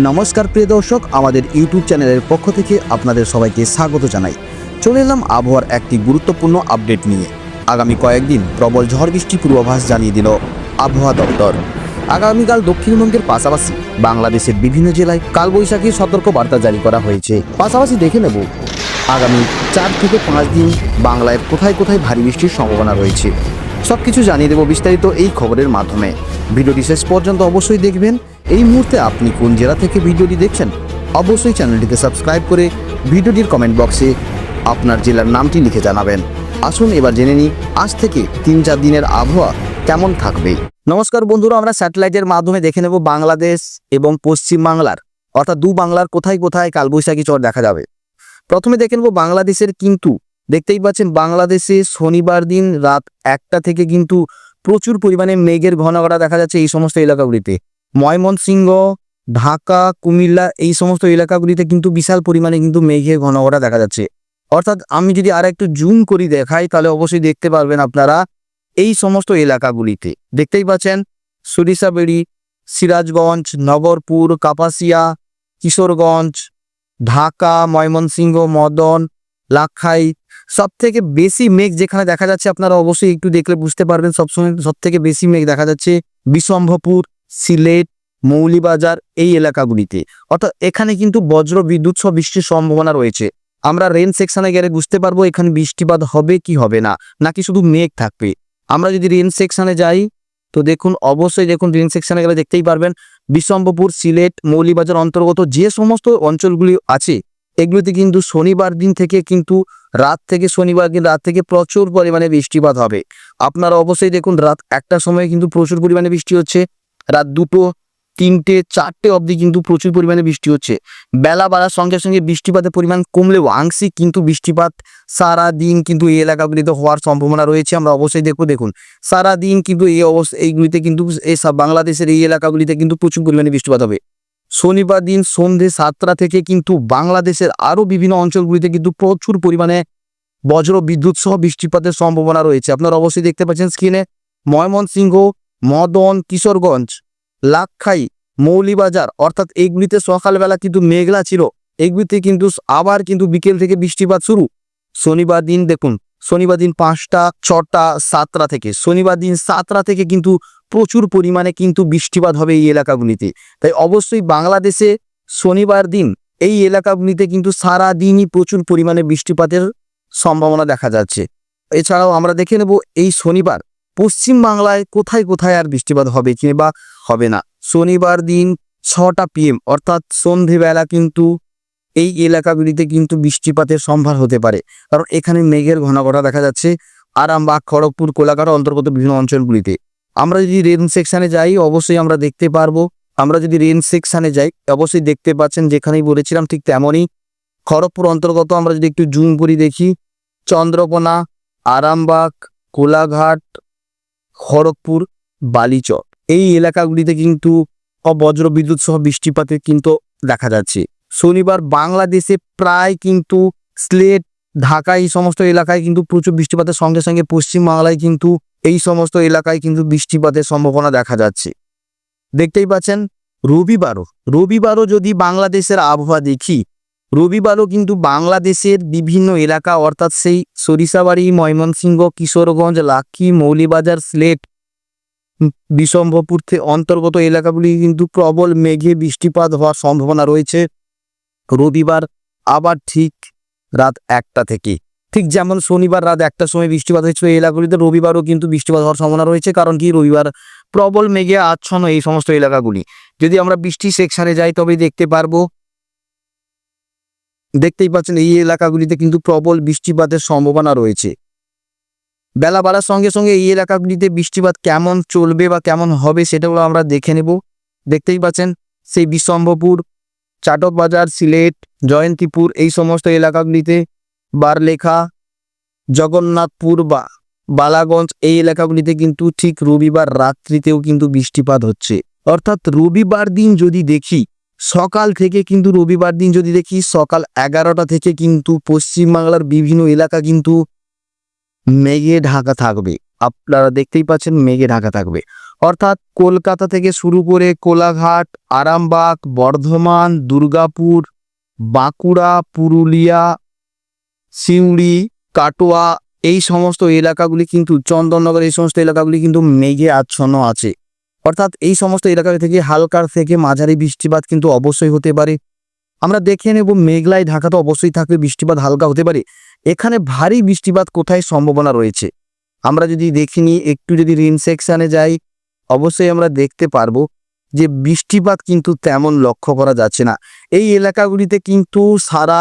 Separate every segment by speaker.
Speaker 1: নমস্কার প্রিয় দর্শক, আমাদের ইউটিউব চ্যানেলের পক্ষ থেকে আপনাদের সবাইকে স্বাগত জানাই। চলে এলাম আবহাওয়ার একটি গুরুত্বপূর্ণ আপডেট নিয়ে। আগামী কয়েকদিন প্রবল ঝড় বৃষ্টি পূর্বাভাস জানিয়ে দিল আবহাওয়া দপ্তর। আগামীকাল দক্ষিণবঙ্গের পাশাপাশি বাংলাদেশের বিভিন্ন জেলায় কালবৈশাখীর সতর্ক বার্তা জারি করা হয়েছে। পাশাপাশি দেখে নেব, আগামী চার থেকে পাঁচ দিন বাংলায় কোথায় কোথায় ভারী বৃষ্টির সম্ভাবনা রয়েছে। সব কিছু জানিয়ে দেবো বিস্তারিত এই খবরের মাধ্যমে। ভিডিওটি শেষ পর্যন্ত অবশ্যই দেখবেন এই মুহূর্তে আপনি কোন জেলা থেকে ভিডিওটি দেখছেন, অবশ্যই চ্যানেলটিকে সাবস্ক্রাইব করে ভিডিওটির কমেন্ট বক্সে আপনার জেলার নামটি লিখে জানাবেন। আসুন এবার জেনে নিই, আজ থেকে তিন চার দিনের আবহাওয়া কেমন থাকবে। নমস্কার বন্ধুরা, আমরা স্যাটেলাইটের মাধ্যমে দেখে নেব বাংলাদেশ এবং পশ্চিম বাংলার, অর্থাৎ দু বাংলার কোথায় কোথায় কালবৈশাখী চর দেখা যাবে। প্রথমে দেখে নেব বাংলাদেশের কিন্তু, দেখতেই পাচ্ছেন বাংলাদেশে শনিবার দিন রাত একটা থেকে কিন্তু প্রচুর পরিমাণে মেঘের ঘন দেখা যাচ্ছে এই সমস্ত এলাকাগুলিতে। ময়মনসিংহ, ঢাকা, কুমিল্লা এই সমস্ত এলাকাগুলিতে কিন্তু বিশাল পরিমাণে কিন্তু মেঘের ঘন ঘটা দেখা যাচ্ছে। অর্থাৎ আমি যদি আর একটু জুম করি দেখাই, তাহলে অবশ্যই দেখতে পারবেন আপনারা এই সমস্ত এলাকাগুলিতে। দেখতেই পাচ্ছেন, সরিষাবেড়ি, সিরাজগঞ্জ, নগরপুর, কাপাসিয়া, কিশোরগঞ্জ, ঢাকা, ময়মনসিংহ, মদন, লাক্ষাই। সব থেকে বেশি মেঘ যেখানে দেখা যাচ্ছে, আপনারা অবশ্যই একটু দেখলে বুঝতে পারবেন, সবসময় সব থেকে বেশি মেঘ দেখা যাচ্ছে বিশম্ভপুর সিলেট, মৌলিবাজার এই এলাকাগুলিতে। অর্থাৎ এখানে কিন্তু বজ্র বিদ্যুৎ সহ বৃষ্টির সম্ভাবনা রয়েছে। আমরা রেন সেকশনে গেলে বুঝতে পারব এখানে বৃষ্টিপাত হবে কি হবে না, নাকি শুধু মেঘ থাকবে। আমরা যদি রেন সেকশনে যাই, তো দেখুন, অবশ্যই দেখুন রেন সেকশনে গেলে দেখতেই পারবেন বিশম্ভপুর সিলেট, মৌলিবাজার অন্তর্গত যে সমস্ত অঞ্চলগুলি আছে, এগুলিতে কিন্তু শনিবার দিন থেকে কিন্তু রাত থেকে শনিবার দিন রাত থেকে প্রচুর পরিমাণে বৃষ্টিপাত হবে। আপনারা অবশ্যই দেখুন, রাত একটার সময় কিন্তু প্রচুর পরিমাণে বৃষ্টি হচ্ছে। রাত দুটো, তিনটে, চারটে অবধি কিন্তু প্রচুর পরিমাণে বৃষ্টি হচ্ছে। বেলা বাড়ার সঙ্গে সঙ্গে বৃষ্টিপাতের পরিমাণ কমলেও আংশিক কিন্তু বৃষ্টিপাত সারা দিন কিন্তু এই এলাকাগুলিতে হওয়ার সম্ভাবনা রয়েছে। আমরা অবশ্যই দেখব, দেখুন। সারা দিন কিন্তু এই অবস্থা এইগুলিতে কিন্তু এই বাংলাদেশের এই এলাকাগুলিতে কিন্তু প্রচুর পরিমাণে বৃষ্টিপাত হবে। শনিবার দিন সন্ধে সাতটা থেকে কিন্তু বাংলাদেশের আরও বিভিন্ন অঞ্চলগুলিতে কিন্তু প্রচুর পরিমাণে বজ্র বিদ্যুৎ সহ বৃষ্টিপাতের সম্ভাবনা রয়েছে। আপনারা অবশ্যই দেখতে পাচ্ছেন স্ক্রিনে ময়মনসিংহ মদন, কিশোরগঞ্জ, লাক্ষাই, মৌলিবাজার, অর্থাৎ এইগুলিতে সকালবেলা কিন্তু মেঘলা ছিল। এইগুলিতে কিন্তু আবার কিন্তু বিকেল থেকে বৃষ্টিপাত শুরু। শনিবার দিন দেখুন, শনিবার দিন পাঁচটা, ছটা, সাতটা থেকে। শনিবার দিন সাতটা থেকে কিন্তু প্রচুর পরিমাণে কিন্তু বৃষ্টিপাত হবে এই এলাকাগুলিতে। তাই অবশ্যই বাংলাদেশে শনিবার দিন এই এলাকাগুলিতে কিন্তু সারা দিনই প্রচুর পরিমাণে বৃষ্টিপাতের সম্ভাবনা দেখা যাচ্ছে। এছাড়াও আমরা দেখে নেব এই শনিবার পশ্চিম বাংলায় কোথায় কোথায় আর বৃষ্টিপাত হবে কিংবা হবে না? শনিবার দিন ছটা পিএম অর্থাৎ সন্ধেবেলা কিন্তু এই এলাকাগুলিতে কিন্তু বৃষ্টিপাতের সম্ভার হতে পারে। কারণ এখানে মেঘের ঘনাঘটা দেখা যাচ্ছে আরামবাগ, খড়গপুর, কোলাঘাট অন্তর্গত বিভিন্ন অঞ্চলগুলিতে। আমরা যদি রেন সেকশানে যাই, অবশ্যই আমরা দেখতে পারব। আমরা যদি রেন সেকশানে যাই, অবশ্যই দেখতে পাচ্ছেন যেখানেই বলেছিলাম ঠিক তেমনই খড়গপুর অন্তর্গত আমরা যদি একটু জুম করি দেখি। চন্দ্রকোনা, আরামবাগ, কোলাঘাট খড়গপুর বালিচর এই এলাকাগুলিতে কিন্তু বজ্র বিদ্যুৎ সহ বৃষ্টিপাতের কিন্তু দেখা যাচ্ছে। শনিবার বাংলাদেশে প্রায় কিন্তু স্লেট, ঢাকা এই সমস্ত এলাকায় কিন্তু প্রচুর বৃষ্টিপাতের সঙ্গে সঙ্গে পশ্চিম বাংলায় কিন্তু এই সমস্ত এলাকায় কিন্তু বৃষ্টিপাতের সম্ভাবনা দেখা যাচ্ছে। দেখতেই পাচ্ছেন, রবিবারও রবিবারও যদি বাংলাদেশের আবহাওয়া দেখি রবিবারও কিন্তু বাংলাদেশের বিভিন্ন এলাকা, অর্থাৎ সেই সরিষাবাড়ি, ময়মনসিংহ, কিশোরগঞ্জ, লাক্ষী, মৌলিবাজার, স্লেট, বিশম্ভপুর অন্তর্গত এলাকাগুলি কিন্তু প্রবল মেঘে বৃষ্টিপাত হওয়ার সম্ভাবনা রয়েছে। রবিবার আবার ঠিক রাত একটা থেকে। ঠিক যেমন শনিবার রাত একটার সময় বৃষ্টিপাত হয়েছিল এই এলাকাগুলিতে, রবিবারও কিন্তু বৃষ্টিপাত হওয়ার সম্ভাবনা রয়েছে, কারণ কি রবিবার প্রবল মেঘে আচ্ছন্ন এই সমস্ত এলাকাগুলি। যদি আমরা বৃষ্টি সেকশানে যাই তবে দেখতে পারব দেখতেই পাচ্ছেন এই এলাকাগুলিতে কিন্তু প্রবল বৃষ্টিপাতের সম্ভাবনা রয়েছে। বেলা বাড়ার সঙ্গে সঙ্গে এই এলাকাগুলিতে বৃষ্টিপাত কেমন চলবে বা কেমন হবে সেটাগুলো আমরা দেখে নেব। দেখতেই পাচ্ছেন সেই বিশম্ভপুর চাটক বাজার সিলেট, জয়ন্তীপুর এই সমস্ত এলাকাগুলিতে বারলেখা, জগন্নাথপুর বা বালাগঞ্জ এই এলাকাগুলিতে কিন্তু ঠিক রবিবার রাত্রিতেও কিন্তু বৃষ্টিপাত হচ্ছে। অর্থাৎ রবিবার দিন যদি দেখি সকাল থেকে কিন্তু রবিবার দিন যদি দেখি সকাল এগারোটা থেকে কিন্তু পশ্চিমবাংলার বিভিন্ন এলাকা কিন্তু মেঘে ঢাকা থাকবে। আপনারা দেখতেই পাচ্ছেন মেঘে ঢাকা থাকবে। অর্থাৎ কলকাতা থেকে শুরু করে কোলাঘাট, আরামবাগ, বর্ধমান, দুর্গাপুর, বাঁকুড়া, পুরুলিয়া, সিউড়ি, কাটোয়া এই সমস্ত এলাকাগুলি কিন্তু, চন্দননগর এই সমস্ত এলাকাগুলি কিন্তু মেঘে আচ্ছন্ন আছে। অর্থাৎ এই সমস্ত এলাকা থেকে হালকার থেকে মাঝারি বৃষ্টিপাত কিন্তু অবশ্যই হতে পারে। আমরা দেখে নেব মেঘলায় ঢাকা তো অবশ্যই থাকবে বৃষ্টিপাত হালকা হতে পারে। এখানে ভারী বৃষ্টিপাত কোথায় সম্ভাবনা রয়েছে? আমরা যদি দেখিনি একটু যদি রিন সেকশনে যাই, অবশ্যই আমরা দেখতে পারব যে বৃষ্টিপাত কিন্তু তেমন লক্ষ্য করা যাচ্ছে না। এই এলাকাগুলিতে কিন্তু সারা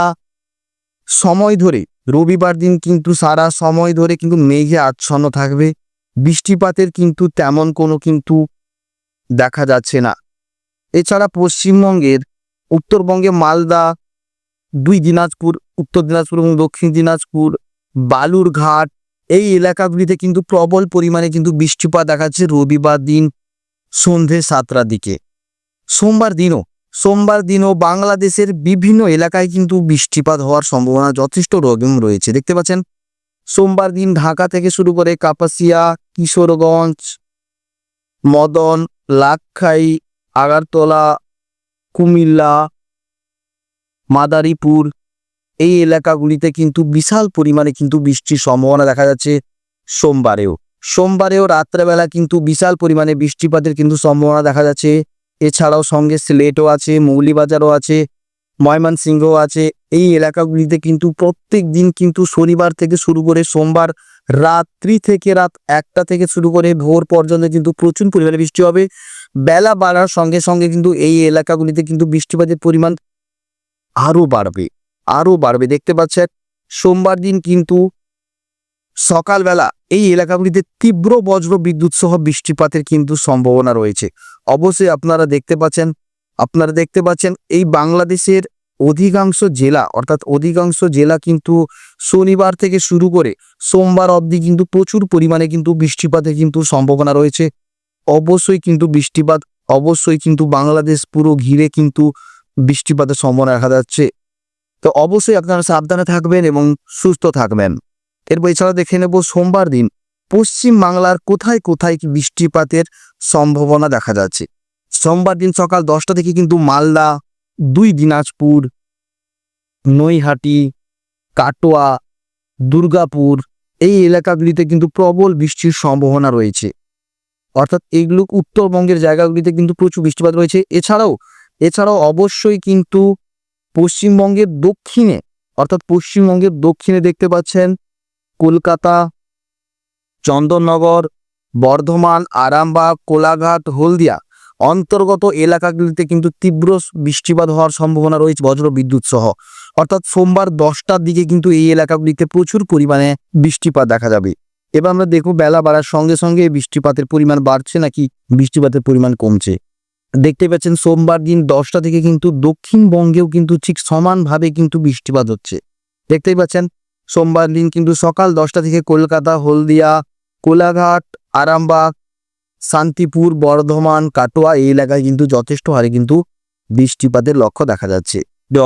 Speaker 1: সময় ধরে, রবিবার দিন কিন্তু সারা সময় ধরে কিন্তু মেঘে আচ্ছন্ন থাকবে। বৃষ্টিপাতের কিন্তু তেমন কোনো কিন্তু দেখা যাচ্ছে না। এছাড়া পশ্চিমবঙ্গের উত্তরবঙ্গে মালদা, দুই দিনাজপুর, উত্তর দিনাজপুর এবং দক্ষিণ দিনাজপুর, বালুরঘাট, এই এলাকাগুলিতে কিন্তু প্রবল পরিমাণে কিন্তু বৃষ্টিপাত দেখাচ্ছে রবিবার দিন সন্ধে সাতটার দিকে। সোমবার দিনও সোমবার দিনও বাংলাদেশের বিভিন্ন এলাকায় কিন্তু বৃষ্টিপাত হওয়ার সম্ভাবনা যথেষ্ট রকম রয়েছে। দেখতে পাচ্ছেন, সোমবার দিন ঢাকা থেকে শুরু করে কাপাসিয়া, কিশোরগঞ্জ, মদন লাক্ষাই, আগারতলা, কুমিল্লা, মাদারীপুর এই এলাকাগুলিতে কিন্তু বিশাল পরিমাণে কিন্তু বৃষ্টির সম্ভাবনা দেখা যাচ্ছে সোমবারেও। সোমবারেও রাত্রেবেলা কিন্তু বিশাল পরিমাণে বৃষ্টিপাতের কিন্তু সম্ভাবনা দেখা যাচ্ছে। এছাড়াও সঙ্গে সিলেটও আছে, মৌলিবাজারও আছে, ময়মনসিংহও আছে। এই এলাকাগুলিতে কিন্তু প্রত্যেক দিন কিন্তু শনিবার থেকে শুরু করে সোমবার রাত্রি থেকে রাত একটা থেকে শুরু করে ভোর পর্যন্ত কিন্তু প্রচুর পরিমাণে বৃষ্টি হবে। বেলা বাড়ার সঙ্গে সঙ্গে কিন্তু এই এলাকাগুলিতে কিন্তু বৃষ্টিপাতের পরিমাণ আরও বাড়বে আরও বাড়বে। দেখতে পাচ্ছেন, সোমবার দিন কিন্তু সকালবেলা এই এলাকাগুলিতে তীব্র বজ্র বিদ্যুৎ সহ বৃষ্টিপাতের কিন্তু সম্ভাবনা রয়েছে। অবশ্যই আপনারা দেখতে পাচ্ছেন, আপনারা দেখতে পাচ্ছেন এই বাংলাদেশের অধিকাংশ জেলা, অর্থাৎ অধিকাংশ জেলা কিন্তু শনিবার থেকে শুরু করে সোমবার অবধি কিন্তু প্রচুর পরিমাণে কিন্তু বৃষ্টিপাতের কিন্তু সম্ভাবনা রয়েছে। অবশ্যই কিন্তু বৃষ্টিপাত, অবশ্যই কিন্তু বাংলাদেশ পুরো ঘিরে কিন্তু বৃষ্টিপাতের সম্ভাবনা দেখা যাচ্ছে। তো অবশ্যই আপনারা সাবধানে থাকবেন এবং সুস্থ থাকবেন। এরপর এছাড়া দেখে নেব সোমবার দিন, পশ্চিম বাংলার কোথায় কোথায় বৃষ্টিপাতের সম্ভাবনা দেখা যাচ্ছে। সোমবার দিন সকাল দশটা থেকে কিন্তু মালদা দুই দিনাজপুর, নৈহাটি, কাটোয়া, দুর্গাপুর, এই এলাকাগুলিতে কিন্তু প্রবল বৃষ্টির সম্ভাবনা রয়েছে। অর্থাৎ এগুলো উত্তরবঙ্গের জায়গাগুলিতে কিন্তু প্রচুর বৃষ্টিপাত রয়েছে। এছাড়াও এছাড়াও অবশ্যই কিন্তু পশ্চিমবঙ্গের দক্ষিণে, অর্থাৎ পশ্চিমবঙ্গের দক্ষিণে দেখতে পাচ্ছেন কলকাতা, চন্দননগর, বর্ধমান, আরামবাগ, কোলাঘাট, হলদিয়া অন্তর্গত এলাকাগুলিতে কিন্তু তীব্র বৃষ্টিপাত হওয়ার সম্ভাবনা রয়েছে বজ্র বিদ্যুৎ সহ। অর্থাৎ সোমবার দশটার দিকে কিন্তু এই এলাকাগুলিতে প্রচুর পরিমাণে বৃষ্টিপাত দেখা যাবে। এবার আমরা দেখব বেলা বাড়ার সঙ্গে সঙ্গে বৃষ্টিপাতের পরিমাণ বাড়ছে নাকি বৃষ্টিপাতের পরিমাণ কমছে। দেখতে পাচ্ছেন সোমবার দিন দশটা থেকে কিন্তু দক্ষিণবঙ্গেও কিন্তু ঠিক সমানভাবে কিন্তু বৃষ্টিপাত হচ্ছে। দেখতেই পাচ্ছেন, সোমবার দিন কিন্তু সকাল দশটা থেকে কলকাতা, হলদিয়া, কোলাঘাট, আরামবাগ শান্তিপুর, বর্ধমান, কাটোয়া এই এলাকায় কিন্তু যথেষ্ট হারে কিন্তু বৃষ্টিপাতের লক্ষ্য দেখা যাচ্ছে।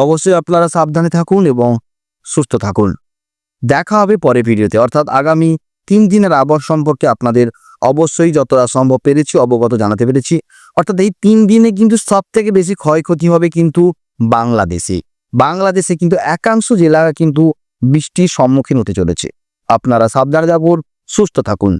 Speaker 1: অবশ্যই আপনারা সাবধানে থাকুন এবং সুস্থ থাকুন। দেখা হবে পরে ভিডিওতে। অর্থাৎ আগামী তিন দিনের আবহাওয়া সম্পর্কে আপনাদের অবশ্যই যতটা সম্ভব পেরেছি, অবগত জানাতে পেরেছি। অর্থাৎ এই তিন দিনে কিন্তু সব থেকে বেশি ক্ষয়ক্ষতি হবে কিন্তু বাংলাদেশে। বাংলাদেশে কিন্তু একাংশ জেলা কিন্তু বৃষ্টির সম্মুখীন হতে চলেছে। আপনারা সাবধানে যাবুন সুস্থ থাকুন।